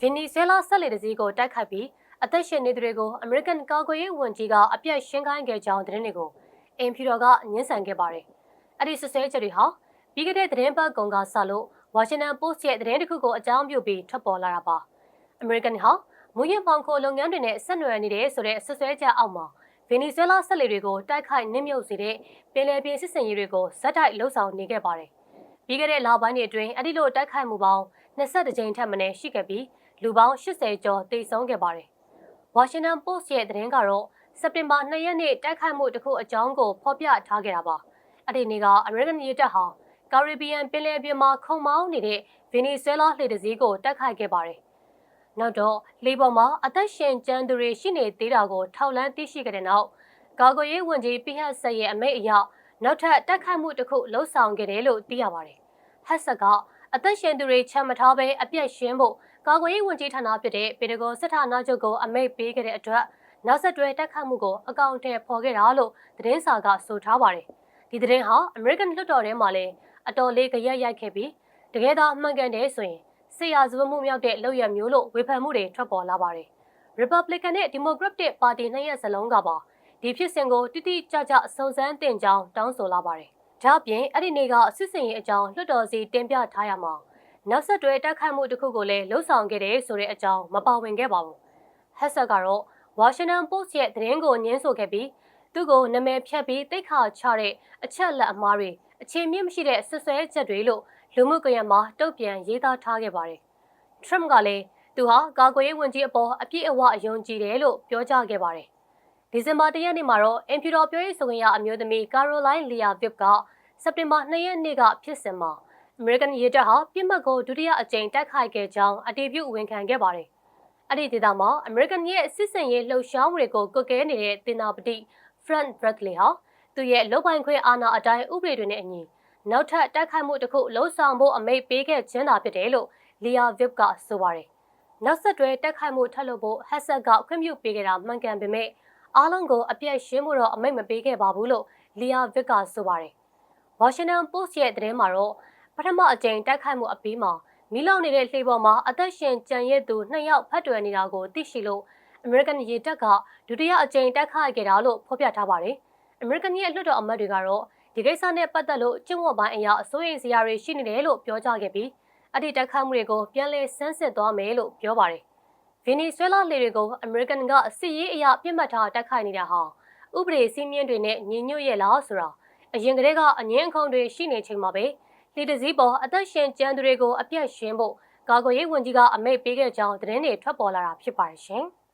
ဗင်နီဇွဲလားဆက်လက်တစည်းကိုတိုက်ခိုက်ပြီးအသက်ရှင်နေသူတွေကိုအမေရိကန်ကာကွယ်ရေးဝန်ကြီးကအပြတ်ရှင်းခိုင်းခဲ့ကြောင်းသတင်းတွေကိုအင်ဖြူတော်ကညှင်းဆန်ခဲ့ပါတယ်။အဲ့ဒီစစ်ဆဲချက်တွေဟာပြီးခဲ့တဲ့သတင်းပတ်ကုန်ကစလို့ဝါရှင်တန်ပို့စ်ရဲ့သတင်းတစ်ခုကိုအကြောင်းပြုပြီးထွက်ပေါ်လာတာပါ။အမေရိကန်ဟာမူရင်းပေါင်ခိုလုပ်ငန်းတွေနဲ့ဆက်နွယ်နေတဲ့ဆိုတဲ့ဆွဆွဲချက်အောက်မှာဗင်နီဇွဲလားဆက်လက်တွေကိုတိုက်ခိုက်နှိမ့်မြုပ်စေတဲ့ပင်လယ်ပြင်စစ်စင်ရေးတွေကိုဇက်တိုက်လှုပ်ဆောင်နေခဲ့ပါတယ်။ပြီးခဲ့တဲ့လပိုင်းတွေအတွင်းအဲ့ဒီလိုတိုက်ခိုက်မှုပေါင်း22ကြိမ်ထက်မနည်းရှိခဲ့ပြီး လူပေါင်း80ကျော်တိတ်ဆုံးခဲ့ပါတယ်။ဝါရှင်တန်ပို့စ်ရဲ့သတင်းကတော့စက်တင်ဘာ2ရက်နေ့တိုက်ခိုက်မှုတစ်ခုအကြောင်းကိုဖော်ပြထားခဲ့တာပါ။အဲ့ဒီနေ့ကအမေရိကန်ရေတပ်ဟာကာရစ်ဘီယံပင်လယ်ပြင်မှာခုံမောင်းနေတဲ့ဗင်နီဇွဲလားလှေတစ်စီးကိုတိုက်ခိုက်ခဲ့ပါတယ်။နောက်တော့လေပေါ်မှာအသက်ရှင်ကျန်းသူတွေရှိနေသေးတာကိုထောက်လန်းသိရှိခဲ့တဲ့နောက်ကာကွယ်ရေးဝန်ကြီးပိဟတ်ဆက်ရဲ့အမိန့်အရနောက်ထပ်တိုက်ခိုက်မှုတစ်ခုလှုပ်ဆောင်ခဲ့တယ်လို့သိရပါတယ်။ဟက်ဆက်ကအသက်ရှင်သူတွေချမ်းမထားဘဲအပြတ်ရှင်းဖို့ ကာကွယ်ရေးဝန်ကြီးဌာနဖြစ်တဲ့ပေတဂေါစစ်ဌာနချုပ်ကိုအမိန့်ပေးခဲ့တဲ့အတွက်နောက်ဆက်တွဲတက်ခတ်မှုကိုအကောင့်ထဲပေါ်ခဲ့တာလို့သတင်းစာကဆိုထားပါတယ်။ဒီသတင်းဟာ American လွှတ်တော်ထဲမှာလည်းအတော်လေးကြရက်ရိုက်ခဲ့ပြီးတကယ်တော့အမှန်ကန်တယ်ဆိုရင်ဆေးရဇဝမှုမြောက်တဲ့လောက်ရမျိုးလို့ဝေဖန်မှုတွေထွက်ပေါ်လာပါတယ်။ Republican နဲ့ Democratic ပါတီနှစ်ရက်စလုံးကပါဒီဖြစ်စဉ်ကိုတိတိကျကျစုံစမ်းတင်ကြောင်းတောင်းဆိုလာပါတယ်။ဒါ့အပြင်အဲ့ဒီနေ့ကစစ်စင်ရေးအကြောင်းလွှတ်တော်စီတင်ပြထားရမှာ နောက်ဆက်တွဲတိုက်ခိုက်မှုတစ်ခုကိုလည်းလှုံ့ဆော်ခဲ့တယ်ဆိုတဲ့အကြောင်းမပါဝင်ခဲ့ပါဘူး။ဟက်ဆက်ကတော့ဝါရှင်တန်ပို့စ်ရဲ့သတင်းကိုညှင်းဆိုခဲ့ပြီးသူ့ကိုနာမည်ဖြတ်ပြီးတိတ်ခါချတဲ့အချက်လက်အမားတွေအခြေမြင့်မရှိတဲ့ဆွဆွဲချက်တွေလို့လူမှုကွန်ရက်မှာတုံ့ပြန်ရေးသားထားခဲ့ပါတယ်။ Trump ကလည်းသူဟာကာကွယ်ရေးဝန်ကြီးအပေါ်အပြည့်အဝအယုံကြည်တယ်လို့ပြောကြားခဲ့ပါတယ်။ဒီဇင်ဘာ၁ရက်နေ့မှာတော့အင်ဖြူတော်ပြောရေးဆိုခွင့်ရအမျိုးသမီးကာရိုလိုင်းလီယာဗစ်ကစက်တင်ဘာ၂ရက်နေ့ကဖြစ်စဉ်မှာ အမေရိကန်ရေတပ်ဟာပြစ်မှတ်ကိုဒုတိယအကြိမ်တိုက်ခိုက်ခဲ့ကြောင်းအတည်ပြုဝန်ခံခဲ့ပါတယ်။အဲ့ဒီဒေသမှာအမေရိကန်ရဲ့စစ်စင်ရေးလှုပ်ရှားမှုတွေကိုကွက်ကဲနေတဲ့တင်နာပတိ Frank Bradley ဟာသူရဲ့လုတ်ပိုင်ခွင့်အာဏာအတိုင်းဥပဒေတွေနဲ့အညီနောက်ထပ်တိုက်ခိုက်မှုတစ်ခုလှုံ့ဆော်ဖို့အမိန့်ပေးခဲ့ခြင်းသာဖြစ်တယ်လို့လီယာဗစ်ကဆိုပါတယ်။နောက်ဆက်တွဲတိုက်ခိုက်မှုထပ်လုပ်ဖို့ဟက်ဆက်ကခွင့်ပြုပေးခဲ့တာမှန်ကန်ပေမဲ့အားလုံးကိုအပြည့်ရှင်းမှုတော့အမိန့်မပေးခဲ့ပါဘူးလို့လီယာဗစ်ကဆိုပါတယ်။ Washington Post ရဲ့သတင်းမှာတော့ ပထမအကြိမ်တိုက်ခိုက်မှုအပြီးမှာမီးလောင်နေတဲ့လှေပေါ်မှာအသက်ရှင်ကြံရစ်သူနှစ်ယောက်ဖတ်တွယ်နေတာကိုသိရှိလို့အမေရိကန်ရေတပ်ကဒုတိယအကြိမ်တိုက်ခိုက်ခဲ့တာလို့ဖော်ပြထားပါတယ်။အမေရိကန်ရဲ့လွှတ်တော်အမတ်တွေကတော့ဒီကိစ္စနဲ့ပတ်သက်လို့ကျင့်ဝတ်ပိုင်းအရာအစိုးရစရာတွေရှိနေတယ်လို့ပြောကြားခဲ့ပြီးအဲ့ဒီတိုက်ခိုက်မှုတွေကိုပြန်လည်ဆန်းစစ်သွားမယ်လို့ပြောပါတယ်။ဗင်နီဇွဲလားလေတွေကိုအမေရိကန်ကအစစ်ရေးအရာပြစ်မှတ်ထားတိုက်ခိုက်နေတာဟာဥပဒေစည်းမျဉ်းတွေနဲ့ညီညွတ်ရဲ့လားဆိုတာအရင်ကတည်းကအငင်းအခုံတွေရှိနေချိန်မှာပဲ လေတစည်းပေါ်အသက်ရှင်ကျန်းသူတွေကိုအပြတ်ရှင်းဖို့ကာကွယ်ရေးဝန်ကြီးကအမိန့်ပေးခဲ့ကြောင်းသတင်းတွေထွက်ပေါ်လာတာဖြစ်ပါတယ်ရှင်။